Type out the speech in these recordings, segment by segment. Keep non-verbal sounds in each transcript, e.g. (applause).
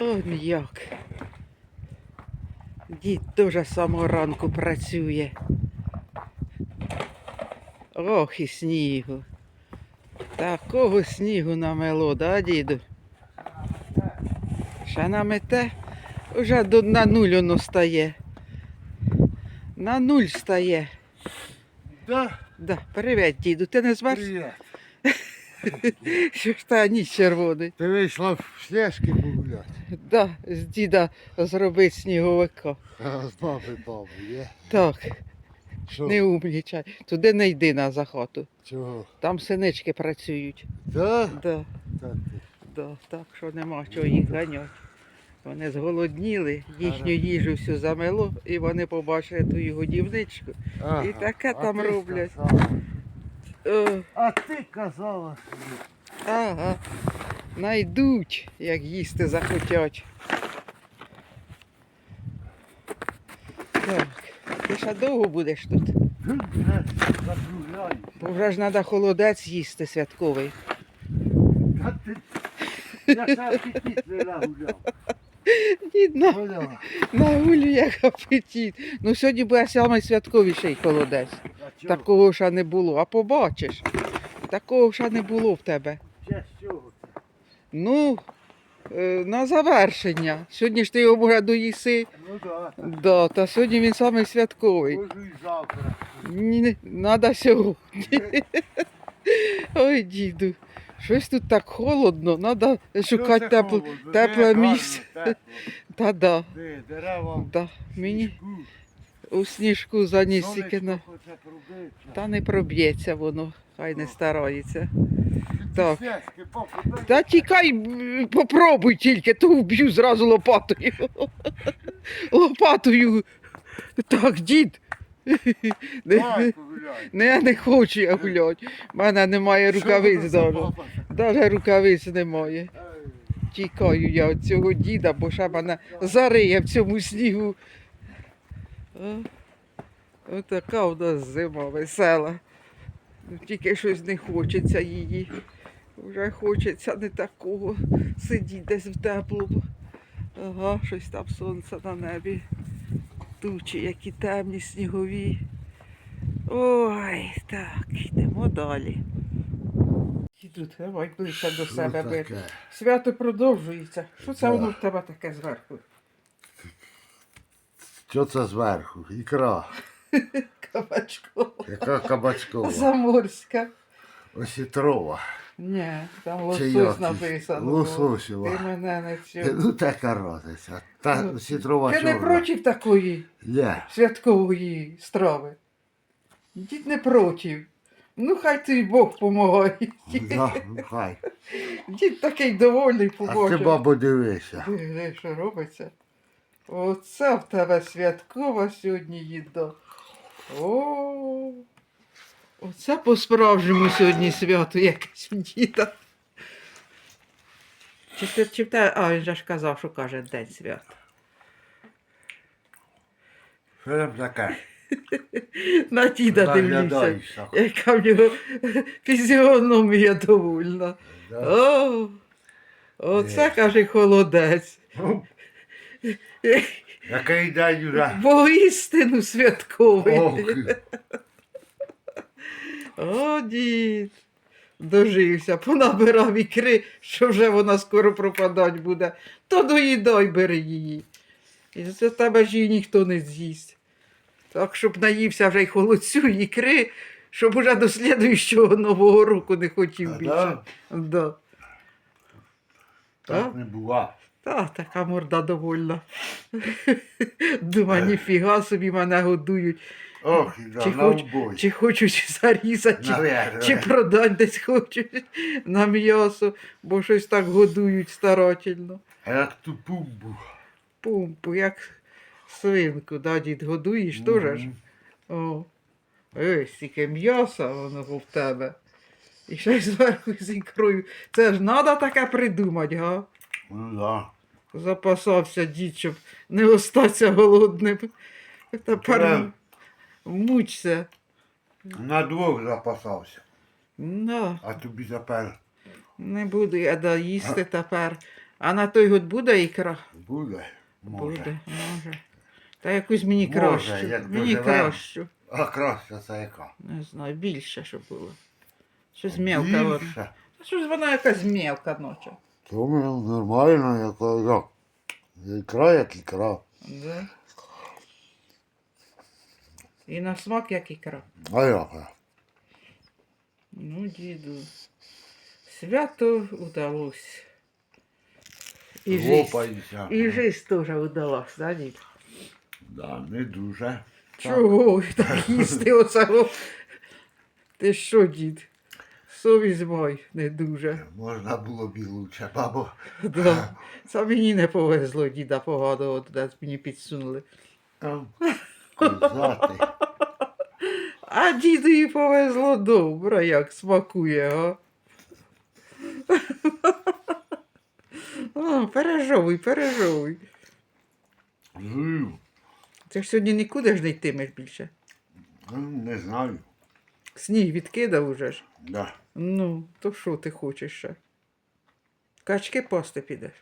Он як. Дід дуже з самого ранку працює. Ох і снігу. Такого снігу намело, да, діду? Ще намете? Уже до, на нуль воно стає. На нуль стає. Да, Да, привіт, діду. Ти не змерз? привіт. (laughs) Що ж та ніч червоний? Ти вийшла в сніжки погуляти. Да, з діда зробить сніговика. А з мами бабу, є? Так, Що? не умнічай. Туди не йди на захату. Чого? Там синички працюють. Да? Да, Так, ти. да, так що нема чого їх ганяти. Вони зголодніли, їхню їжу всю замело, і вони побачили ту годівничку. Ага. І таке А там ти роблять. сказала. А ти казала, ага. Найдуть, як їсти захотять. Так, ти ще довго будеш тут? Бо вже ж треба холодець їсти святковий. Я ще апетит не нагуляв. Дід на, Поняла? на як апетит. Ну сьогодні буде самий святковіший холодець. Такого ще не було. А побачиш. Такого ще не було в тебе. Ну, е, на завершення. Сьогодні ж ти його може доїси. Ну так. Да, та сьогодні він самий святковий. Можу і завтра. Ні, треба сьогодні. (laughs) Ой, діду. Щось тут так холодно, треба шукати тепле, тепле місце. (laughs) Та да, дерева. да. Мені. У сніжку заніс тільки на. Та не проб'ється воно, хай не старається. Так. Та тікай, попробуй тільки, то вб'ю зразу лопатою. (laughs) Лопатою. Так, дід. (laughs) Не, не, не хочу я гуляти. У мене немає рукавиць Що воно за даже. баба? Даже рукавиць немає. Тікаю я від цього діда, бо ще мене зариє в цьому снігу. О, Отака у нас зима весела. Тільки щось не хочеться її. Вже хочеться не такого. Сидіть десь в теплому. Ага, щось там сонце на небі. Тучі, які темні, снігові. Ой, так, йдемо далі. Давай ближче до себе. Свято продовжується. Що це воно в тебе таке зверху? Що це зверху? Ікра. (laughs) Кабачкова. Яка кабачкова? Заморська. Осітрова. Ні, там лосось написано. Лососєва. Ти мене не цю. Ну така разниця. Та Ну, осітрова Ти не проти такої Є. святкової страви? Дід не проти. Ну хай тобі Бог помагає. Да, ну хай. Дід такий довольний А ти, побачив. бабо, дивися. Диви, що робиться? Оце в тебе святкова сьогодні їда. О, оце по-справжньому сьогодні свято якесь діда. Чи, ти- чи в те, а він же ж казав, що каже день свята. Що там таке? (laughs) На діда дивлюся, Заглядаєшся. яка в нього фізіономія довольна. Да. О, оце каже холодець. Ну, Який день уже? Воістину святковий. Ох, О, дід. Дожився, понабирав ікри, що вже вона скоро пропадать буде. То доїдай бери її. І за тебе ж її ніхто не з'їсть. Так, щоб наївся вже й холодцю ікри, щоб уже до слідуючого Нового року не хотів більше. да? Да. так не бува. Та, така морда довольна. Думаю, ніфіга собі мене годують. Ох, да, Чи хоч- Чи хочуть зарізати, чи, чи продати десь хочуть на м'ясо, бо щось так годують старательно. А як ту пумбу. Пумпу, як свинку, да, дід, годуєш теж ж? Мгм. О. Ой, стільки м'яса воно в тебе. І ще й зверху з ікрою. Це ж треба таке придумати, га? Ну да. Запасався дід, щоб не остатися голодним. Тепер Прям. мучся. На двох запасався. На, А тобі тепер не буду я доїсти тепер. А на той год буде ікра? Буде. Може. Буде, може. Та якусь мені Може, кращу. як мені доживем. кращу. А краще це яка? Не знаю, більше, щоб було. Щось мелка вона. Більше. Та Щось вона якась мелка ночі. Тому нормально, яка як. Ікра, як ікра. Да. І на смак як ікра. А яка? Ну, діду. Свято удалось. І жизнь, Лопається. і жизнь теж удалась, да, дід? Да, не дуже. Чого ви так їсти оцього? Ти що, дід? Совість мой не дуже. Можна було б і лучше, бабо. (laughs) Да. Це мені не повезло, діда поганого туди мені підсунули. Козати. А дідові повезло добре, як смакує, а? О, пережовуй, пережовуй. Жую. Ти ж сьогодні нікуди ж не йтимеш більше. Не знаю. Сніг відкидав уже ж. Да. Ну, то що ти хочеш ще? Качки пасти підеш.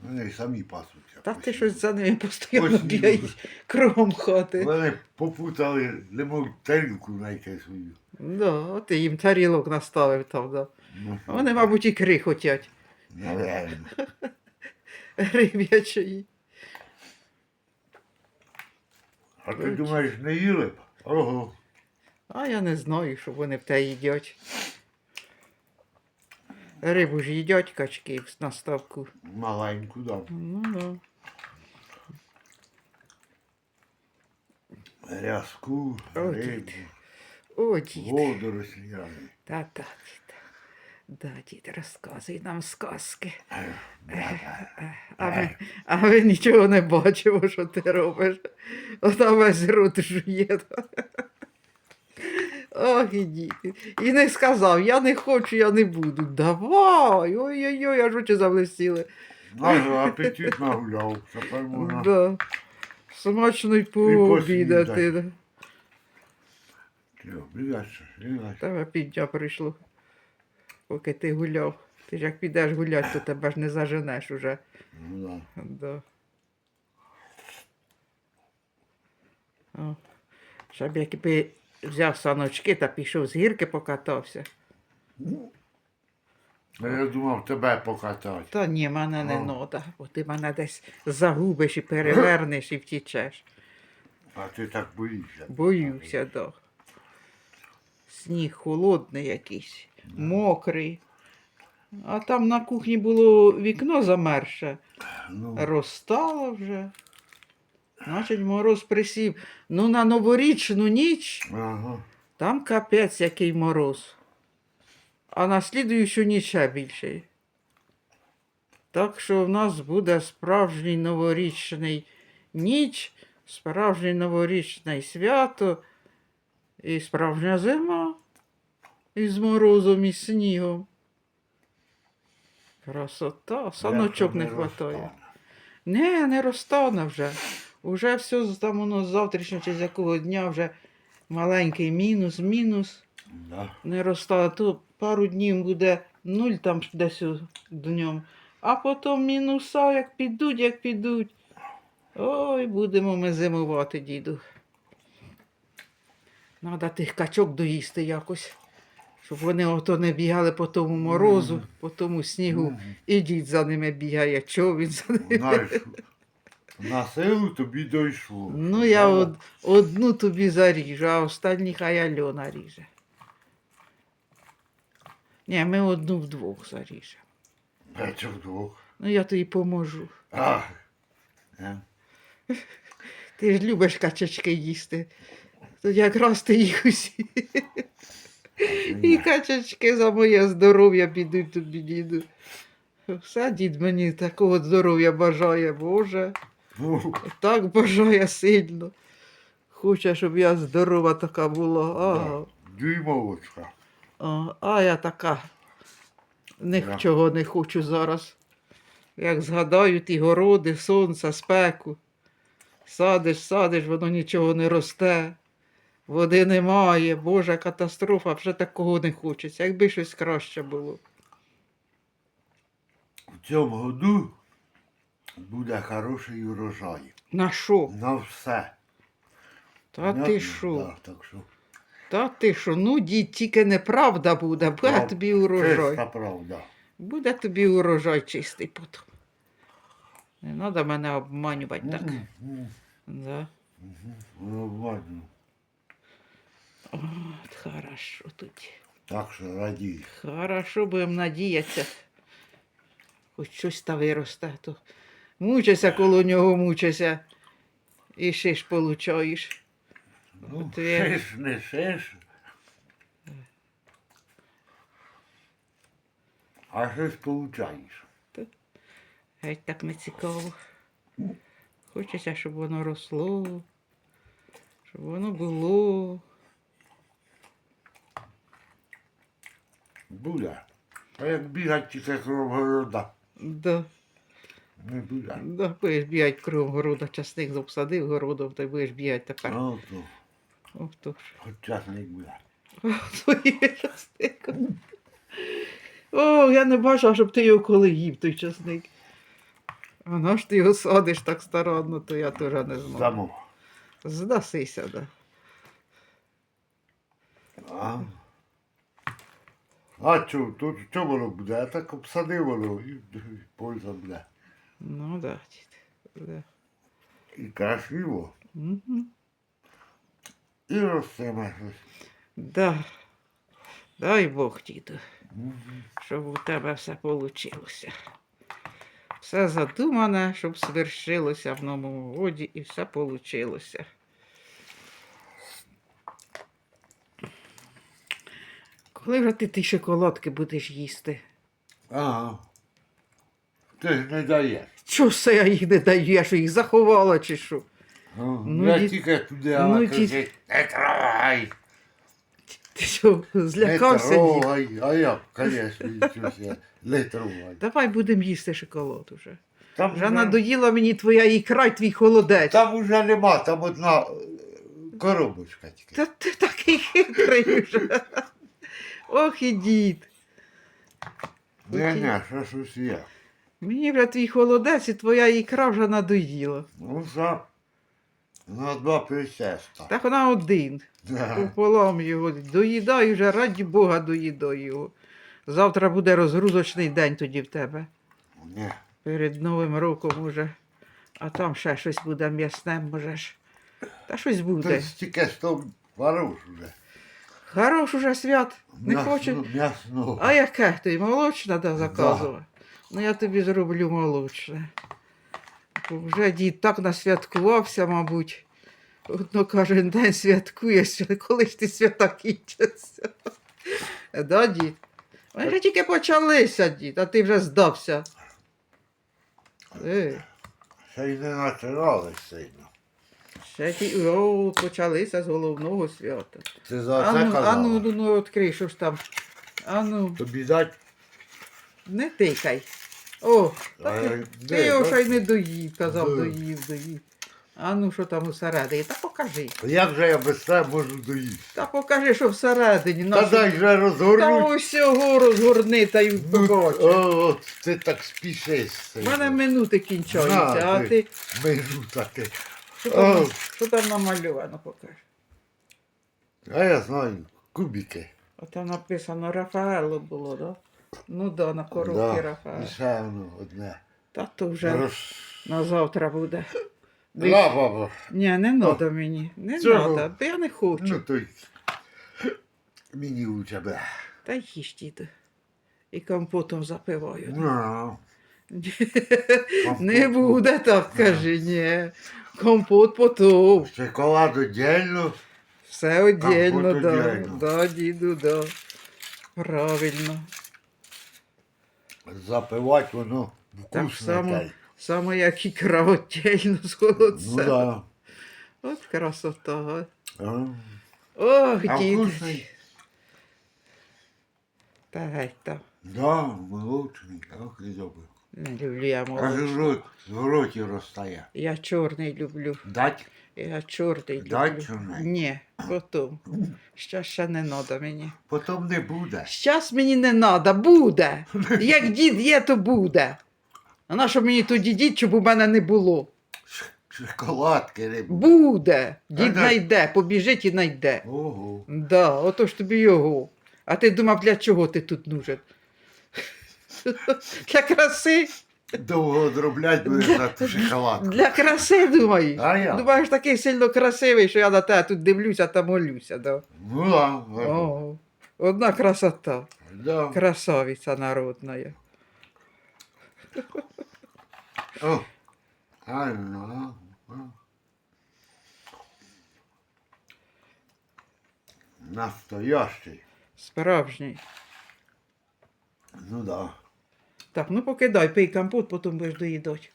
Вони самі пасуться. Та ти щось за ними постійно Ось бігаєш кругом хати. Вони попутали, немов тарілку знайти свою. Да, от ти їм тарілок наставив там, да. Ну, Вони, мабуть, ікри хотять. Наверно. (laughs) Риб'ячої. А ти думаєш, не їли б? Ого. А я не знаю, що вони в те їдять. Рибу ж їдять качки на ставку. Маленьку дав. Ну да. Рязку, О, рибу, дід. О, дід. водорослі. Та так, дід. Да, дід, розказуй нам сказки. А ми, а ми нічого не бачимо, що ти робиш. Ота весь рот жує. Ох, і дід. І не сказав, я не хочу, я не буду. Давай. Ой-ой-ой, аж очі заблистіли. Ага, апетит нагуляв. Тепер можна. Да. Смачно й пообідати. да. Ти обідаєш, прийшло, поки ти гуляв. Ти ж як підеш гуляти, то тебе ж не заженеш уже. Ну, да. Да. О. Щоб якби взяв саночки та пішов з гірки покатався. А Я думав тебе покатати. Та ні, мене не О. нода, бо ти мене десь загубиш і перевернеш і втічеш. А ти так боїшся. Боюся, да. Сніг холодний якийсь, мокрий. А там на кухні було вікно замерше. Ну, Розстало вже. Значить, мороз присів. Ну, на новорічну ніч ага. там капець який мороз. А на слідуючу ніч ще більший. Так що в нас буде справжній новорічний ніч, справжнє новорічне свято і справжня зима із морозом і снігом. Красота, саночок не вистачає. Не, не розтане вже. Уже все там воно з завтрашнього чи з якого дня вже маленький мінус, мінус. Да. Не розтане. То пару днів буде нуль там десь днем. А потім мінуса, як підуть, як підуть. Ой, будемо ми зимувати, діду. Надо тих качок доїсти якось. Щоб вони ото не бігали по тому морозу, по тому снігу. І дід за ними бігає. Чого він за ними? Знаєш, на силу тобі дійшло. Ну, я од, одну тобі заріжу, а останні хай Альона ріже. Ні, ми одну вдвох заріжемо. А вдвох? Ну, я тобі поможу. А. Е, Ти ж любиш качачки їсти. То якраз ти їх усі. І ні. качачки за моє здоров'я підуть тобі, діду. Все дід мені такого здоров'я бажає, Боже. Так бажає сильно. Хоче, щоб я здорова така була. А, Дюймовочка. а, а я така. Нічого не хочу зараз. Як згадаю ті городи, сонце, спеку. Садиш, садиш, воно нічого не росте. Води немає, Божа катастрофа, вже такого не хочеться. Якби щось краще було. В цьому году Буде хороший урожай. На що? На все. Та Понятно? ти що? Да, так що. Та ти що? Ну, дід, тільки неправда буде, буде Прав- тобі урожай. Чиста правда. Буде тобі урожай чистий потім. Не треба мене обманювати так. М, м, Да. ну, ладно. От, хорошо тоді. Так що радій. Хорошо, будемо надіятися. Хоч щось та виросте, то мучайся коло нього, мучайся. І ще ж получаєш. Ну, От я- шиш, не шиш. А щось получаєш. Геть так не цікаво. Хочеться, щоб воно росло, щоб воно було. Буде. А як бігати тільки кругом города, Да, не буде. да, будеш бігати кругом города, часник обсадив городом, та й будеш бігати тепер. Ну, то, Ох, то ж. хоч часник буде. О, я не бачила, щоб ти його коли їв, той часник. А на ж ти його садиш так старанно, то я теж не знаю. Дамо. Здасися, да. А, а що, тут що воно буде? А так обсадив воно і, і польза буде. Ну да. Да. І красиво. Мгм. І щось. Да. Дай Бог, діду, Мгм. щоб у тебе все вийшло. Все задумане, щоб свершилося в новому годі і все вийшло. Коли вже ти ті шоколадки будеш їсти? Ага. Ти ж не даєш. Чого все я їх не даю? Я що їх заховала чи що? Ну, Ну, я ді- тільки туди, ну, а ді- кричить, не трогай, Ти що, не злякався? дід? трогай. А я, звісно, щось я, не трогай. Давай будемо їсти шоколад уже. Там Вже надоїла мені твоя ікра й твій холодець. Там уже нема, там одна е, коробочка тільки. Та ти такий хитрий вже. Ох і дід. Не, не, що щось є. Мені вже твій холодець і твоя ікра вже надоїла. Ну, за на два присеста. Так вона один. Да. Пополам його. Доїдай вже, раді Бога, доїдай його. Завтра буде розгрузочний день тоді в тебе. Ні. Перед Новим роком уже. А там ще щось буде м'ясне, можеш. Та щось буде. Стільки сто варуш уже. Хорош уже свят. Не хоче. М'ясно. А яке ти? Молочне да, заказував? Ну я тобі зроблю молочне. Бо Вже дід так насвяткувався, мабуть. Одно кожен день святкує, свя- коли ж ти свята кінчаться. Да, дід? Вони вже тільки почалися, дід, а ти вже здався. Е, Ще й не починали сильно. ще ті, о, почалися з головного свята. Ти за це ну, казала? а ну, ну, ну, відкрий, що ж там. А ну. Тобі дать? Не тикай. О, А, ти, де, ти його ще й не доїв, казав, Де? доїв, доїв. А ну що там усередині? Та покажи. Як же я без тебе можу доїсти? Та покажи, що всередині. Та Нашу- дай же Та усього розгорни та й Ну, побачиш. о, ти так спішиш. У мене минути кінчаються, а ти. Минута ти. що там, О. що там намальовано, покажи. А я знаю, кубики. Там написано Рафаело було, да? Ну да, на Да. Рафаело. І ще воно одне. Та то вже Роз... на завтра буде. Да, баба. Ні, не треба мені. Не Чого? треба, бо я не хочу. Ну то й мені у тебе. Та їж, діду. І компотом запиваю. Ну, (laughs) Не буде так, каже, ні. Компот потом. шоколад отдельно. Все отдельно, да. Да, діду, да. Правильно. Запивати воно Так вкусне. само, само як ікра отдельно з холодцем. Ну да. От красота. а. Ох, А дід. вкусний? Та геть там. Да, молочний, ох, і добре. Не люблю я Аж молочний. в рот, в роті розтає. Я чорний люблю. Дать? Я чорний Дай люблю. чорний? Ні, потім. Щас ще не треба мені. Потім не буде. Щас мені не треба, буде. Як (laughs) дід є, то буде. А на що мені тоді дід, щоб у мене не було? Шоколадки рибу. Буде. Дід Ага. найде, побіжить і найде. Ого. Да, ото ж тобі його. А ти думав, для чого ти тут нужен? (laughs) Для краси? Довго одроблять будеш на ту шоколадку. Для краси, думаєш? А я? Думаєш, такий сильно красивий, що я на тебе тут дивлюся та молюся. Да? Ну да. О, одна красота. да. Красавиця народна. О. Ну, а. Настоящий. Справжній. Ну да. Так, ну покидай, пий компот, потім будеш доїдати.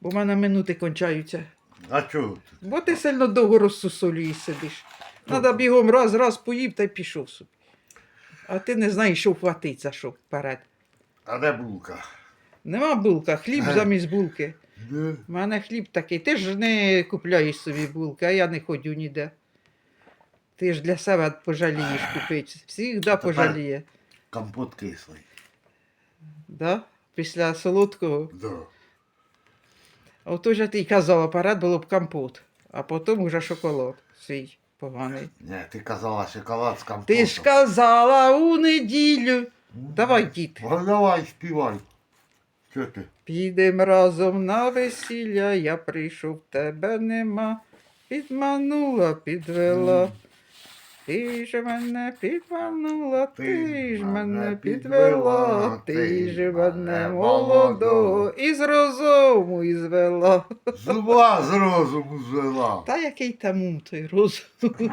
Бо в мене минути кончаються. А чого? Бо ти сильно довго розсусолюєш сидиш. Надо бігом раз, раз поїв та й пішов собі. А ти не знаєш, що вхватить за що вперед. А де булка? Нема булка, хліб замість булки. У мене хліб такий. Ти ж не купляєш собі булки, а я не ходю ніде. Ти ж для себе пожалієш купити. Всіх да пожаліє. Компот кислий. Да? Після солодкого. Да. Ото ж ти й казала, апарат було б компот, а потім уже шоколад свій поганий. Ні, ти казала шоколад з компотом. Ти ж казала у неділю. Давай, дід. Ну, давай, співай. Що ти? Підем разом на весілля, я прийшов, тебе нема. Підманула, підвела. Ти ж мене підманула, ти ж мене підвела, ти ж мене молодого із розуму ізвела. Зуба з розуму звела. Та який там ум той розум,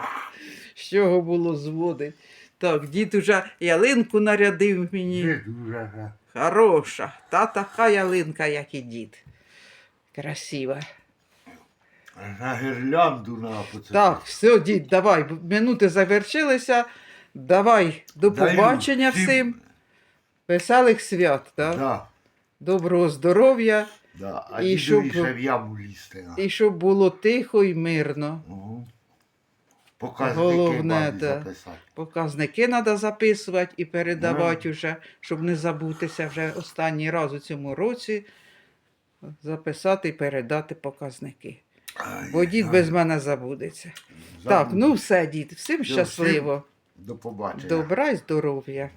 з чого було зводить. Так, дід уже ялинку нарядив мені. Дід уже. Хороша, та така ялинка, як і дід. Красива. На гірлянду на поцепити. Так, все, дід, давай, минути завершилися. Давай, до Даю побачення всім- всім. Веселих свят, так? Да, Доброго здоров'я да. А І щоб- в яму лізти. і щоб було тихо і мирно. Угу. Показники Головне, да. записати. Показники треба записувати і передавати вже, щоб не забутися вже останній раз у цьому році. Записати і передати показники. Бо дід ай, без мене забудеться. Так, ну все, дід, всім щасливо. До побачення. Добра і здоров'я.